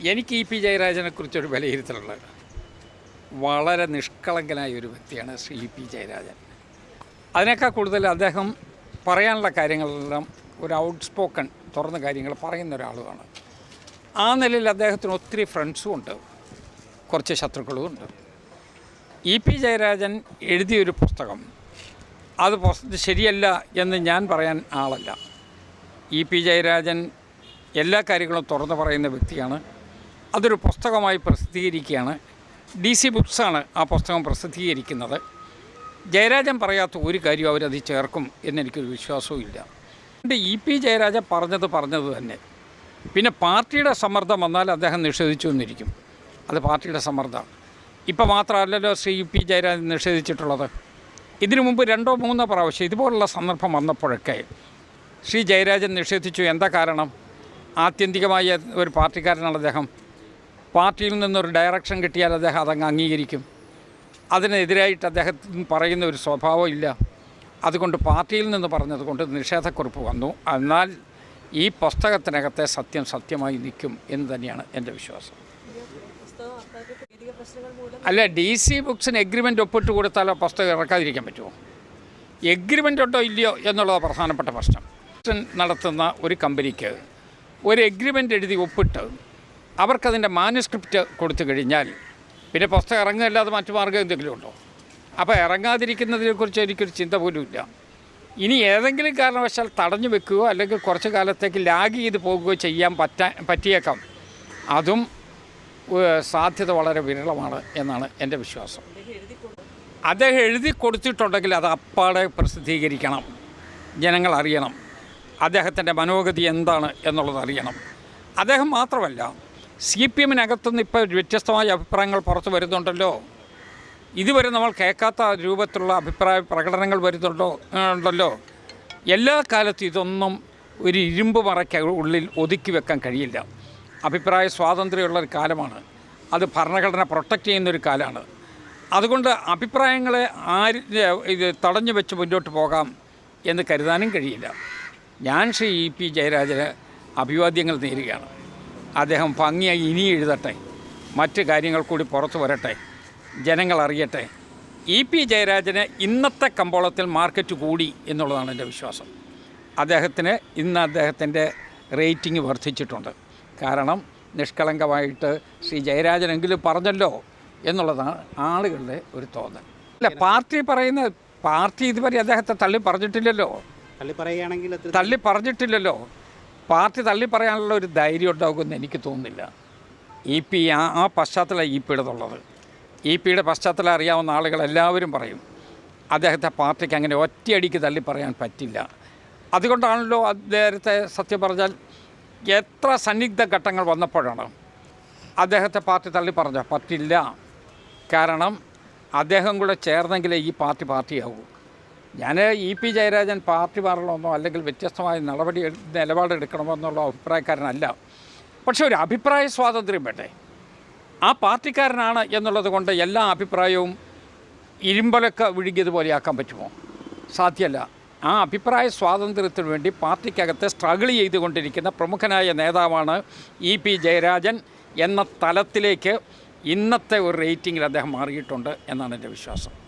എനിക്ക് E P ജയരാജനെ കുറിച്ചൊരു വിലയിരുത്തലുള്ളത്. വളരെ നിഷ്കളങ്കനായ ഒരു വ്യക്തിയാണ് ശ്രീ ഇ പി ജയരാജൻ. അതിനേക്കാൾ കൂടുതൽ അദ്ദേഹം പറയാനുള്ള കാര്യങ്ങളെല്ലാം ഒരു ഔട്ട് സ്പോക്കൺ തുറന്ന കാര്യങ്ങൾ പറയുന്ന ഒരാളുമാണ്. ആ നിലയിൽ അദ്ദേഹത്തിന് ഒത്തിരി ഫ്രണ്ട്സും ഉണ്ട്. കുറച്ച് ശത്രുക്കളും ഉണ്ട്. ഇ പി ജയരാജൻ എഴുതിയൊരു പുസ്തകം അത് ശരിയല്ല എന്ന് ഞാൻ പറയാൻ ആളല്ല. ഇ പി ജയരാജൻ എല്ലാ കാര്യങ്ങളും തുറന്നു പറയുന്ന വ്യക്തിയാണ് അതൊരു പുസ്തകമായി പ്രസിദ്ധീകരിക്കുകയാണ്. ഡി സി ബുക്സാണ് ആ പുസ്തകം പ്രസിദ്ധീകരിക്കുന്നത്. ജയരാജൻ പറയാത്ത ഒരു കാര്യം അവരത് ചേർക്കും എന്നെനിക്കൊരു വിശ്വാസവും ഇല്ല. എന്റെ ഇ പി ജയരാജൻ പറഞ്ഞത് പറഞ്ഞത് തന്നെ. പിന്നെ പാർട്ടിയുടെ സമ്മർദ്ദം വന്നാൽ അദ്ദേഹം നിഷേധിച്ചു എന്നിരിക്കും. അത് പാർട്ടിയുടെ സമ്മർദ്ദമാണ്. ഇപ്പം മാത്രമല്ലല്ലോ ശ്രീ ഇ പി ജയരാജൻ നിഷേധിച്ചിട്ടുള്ളത്. ഇതിനു മുമ്പ് രണ്ടോ മൂന്നോ പ്രാവശ്യം ഇതുപോലുള്ള സന്ദർഭം വന്നപ്പോഴൊക്കെ ശ്രീ ജയരാജൻ നിഷേധിച്ചു. എന്താ കാരണം? ആത്യന്തികമായ ഒരു പാർട്ടിക്കാരനാണ് അദ്ദേഹം. പാർട്ടിയിൽ നിന്നൊരു ഡയറക്ഷൻ കിട്ടിയാൽ അദ്ദേഹം അതങ്ങ് അംഗീകരിക്കും. അതിനെതിരായിട്ട് അദ്ദേഹത്തിന് പറയുന്ന ഒരു സ്വഭാവം ഇല്ല. അതുകൊണ്ട് പാർട്ടിയിൽ നിന്ന് പറഞ്ഞതുകൊണ്ട് നിഷേധക്കുറിപ്പ് വന്നു. എന്നാൽ ഈ പുസ്തകത്തിനകത്തെ സത്യം സത്യമായി നിൽക്കും എന്ന് തന്നെയാണ് എന്റെ വിശ്വാസം. അല്ല ഡി സി ബുക്സിന് എഗ്രിമെന്റ് ഒപ്പിട്ട് കൊടുത്താൽ ആ പുസ്തകം ഇറക്കാതിരിക്കാൻ പറ്റുമോ? എഗ്രിമെന്റ് ഉണ്ടോ ഇല്ലയോ എന്നുള്ളത് പ്രധാനപ്പെട്ട പ്രശ്നം. നടത്തുന്ന ഒരു കമ്പനിക്ക് ഒരു എഗ്രിമെന്റ് എഴുതി ഒപ്പിട്ട് അവർക്കതിന്റെ മാനുസ്ക്രിപ്റ്റ് കൊടുത്തു കഴിഞ്ഞാൽ പിന്നെ പുസ്തകം ഇറങ്ങുകയല്ലാതെ മറ്റു മാർഗം എന്തെങ്കിലും ഉണ്ടോ? അപ്പോൾ ഇറങ്ങാതിരിക്കുന്നതിനെക്കുറിച്ച് എനിക്കൊരു ചിന്ത പോലും ഇല്ല. ഇനി ഏതെങ്കിലും കാരണവശാൽ തടഞ്ഞു വെക്കുകയോ അല്ലെങ്കിൽ കുറച്ച് കാലത്തേക്ക് ലാഗ് ചെയ്ത് പോകുകയോ ചെയ്യാൻ പറ്റാ പറ്റിയേക്കാം. അതും സാധ്യത വളരെ വിരളമാണ് എന്നാണ് എന്റെ വിശ്വാസം. അദ്ദേഹം എഴുതി കൊടുത്തിട്ടുണ്ടെങ്കിൽ അത് അപ്പാടെ പ്രസിദ്ധീകരിക്കണം. ജനങ്ങൾ അറിയണം. അദ്ദേഹത്തിന്റെ മനോഗതി എന്താണ് എന്നുള്ളത് അറിയണം. അദ്ദേഹം മാത്രമല്ല സി പി എമ്മിനകത്തുനിന്ന് ഇപ്പോൾ വ്യത്യസ്തമായ അഭിപ്രായങ്ങൾ പുറത്തു വരുന്നുണ്ടല്ലോ. ഇതുവരെ നമ്മൾ കേൾക്കാത്ത രൂപത്തിലുള്ള അഭിപ്രായ പ്രകടനങ്ങൾ വരുന്നുണ്ടോ ഉണ്ടല്ലോ. എല്ലാ കാലത്തും ഇതൊന്നും ഒരു ഇരുമ്പ് മറയ്ക്ക് ഉള്ളിൽ ഒതുക്കി വെക്കാൻ കഴിയില്ല. അഭിപ്രായ സ്വാതന്ത്ര്യമുള്ള ഒരു കാലമാണ്. അത് ഭരണഘടന പ്രൊട്ടക്റ്റ് ചെയ്യുന്ന ഒരു കാലമാണ്. അതുകൊണ്ട് അഭിപ്രായങ്ങളെ ആര് ഇത് തടഞ്ഞു വെച്ച് മുന്നോട്ട് പോകാം എന്ന് കരുതാനും കഴിയില്ല. ഞാൻ ശ്രീ ഇ പി ജയരാജന് അഭിവാദ്യങ്ങൾ നേരുകയാണ്. അദ്ദേഹം ഭംഗിയായി ഇനി എഴുതട്ടെ. മറ്റ് കാര്യങ്ങൾ കൂടി പുറത്തു വരട്ടെ. ജനങ്ങൾ അറിയട്ടെ. ഇ പി ജയരാജന് ഇന്നത്തെ കമ്പോളത്തിൽ മാർക്കറ്റ് കൂടി എന്നുള്ളതാണ് എന്റെ വിശ്വാസം. അദ്ദേഹത്തിന് ഇന്ന് അദ്ദേഹത്തിന്റെ റേറ്റിംഗ് വർദ്ധിച്ചിട്ടുണ്ട്. കാരണം നിഷ്കളങ്കമായിട്ട് ശ്രീ ജയരാജനെങ്കിലും പറഞ്ഞല്ലോ എന്നുള്ളതാണ് ആളുകളുടെ ഒരു തോന്നൽ. അല്ല പാർട്ടി പറയുന്ന പാർട്ടി ഇതുവരെ അദ്ദേഹത്തെ തള്ളി പറഞ്ഞിട്ടില്ലല്ലോ. തള്ളി പറയുകയാണെങ്കിൽ തള്ളി പറഞ്ഞിട്ടില്ലല്ലോ. പാർട്ടി തള്ളി പറയാനുള്ള ഒരു ധൈര്യം ഉണ്ടാകുമെന്ന് എനിക്ക് തോന്നുന്നില്ല. ഇ പി ആ ആ പശ്ചാത്തലം ഇ പിയുടേതുള്ളത് ഇ പിയുടെ പശ്ചാത്തലം അറിയാവുന്ന ആളുകളെല്ലാവരും പറയും അദ്ദേഹത്തെ പാർട്ടിക്ക് അങ്ങനെ ഒറ്റയടിക്ക് തള്ളി പറയാൻ പറ്റില്ല. അതുകൊണ്ടാണല്ലോ അദ്ദേഹത്തെ സത്യം പറഞ്ഞാൽ എത്ര സന്നിഗ്ധ ഘട്ടങ്ങൾ വന്നപ്പോഴാണ് അദ്ദേഹത്തെ പാർട്ടി തള്ളി പറഞ്ഞ പറ്റില്ല. കാരണം അദ്ദേഹം കൂടെ ചേർന്നെങ്കിലേ ഈ പാർട്ടി പാർട്ടിയാവൂ. ഞാൻ ഇ പി ജയരാജൻ പാർട്ടി മാറണമെന്നോ അല്ലെങ്കിൽ വ്യത്യസ്തമായ നടപടി നിലപാടെടുക്കണമെന്നുള്ള അഭിപ്രായക്കാരനല്ല. പക്ഷെ ഒരു അഭിപ്രായ സ്വാതന്ത്ര്യം വേണ്ടേ? ആ പാർട്ടിക്കാരനാണ് എന്നുള്ളത് കൊണ്ട് എല്ലാ അഭിപ്രായവും ഇരുമ്പലൊക്കെ വിഴുകിയതുപോലെ ആക്കാൻ പറ്റുമോ? സാധ്യമല്ല. ആ അഭിപ്രായ സ്വാതന്ത്ര്യത്തിന് വേണ്ടി പാർട്ടിക്കകത്ത് സ്ട്രഗിൾ ചെയ്തുകൊണ്ടിരിക്കുന്ന പ്രമുഖനായ നേതാവാണ് ഇ പി ജയരാജൻ എന്ന തലത്തിലേക്ക് ഇന്നത്തെ ഒരു റേറ്റിംഗിൽ അദ്ദേഹം മാറിയിട്ടുണ്ട് എന്നാണ് എന്റെ വിശ്വാസം.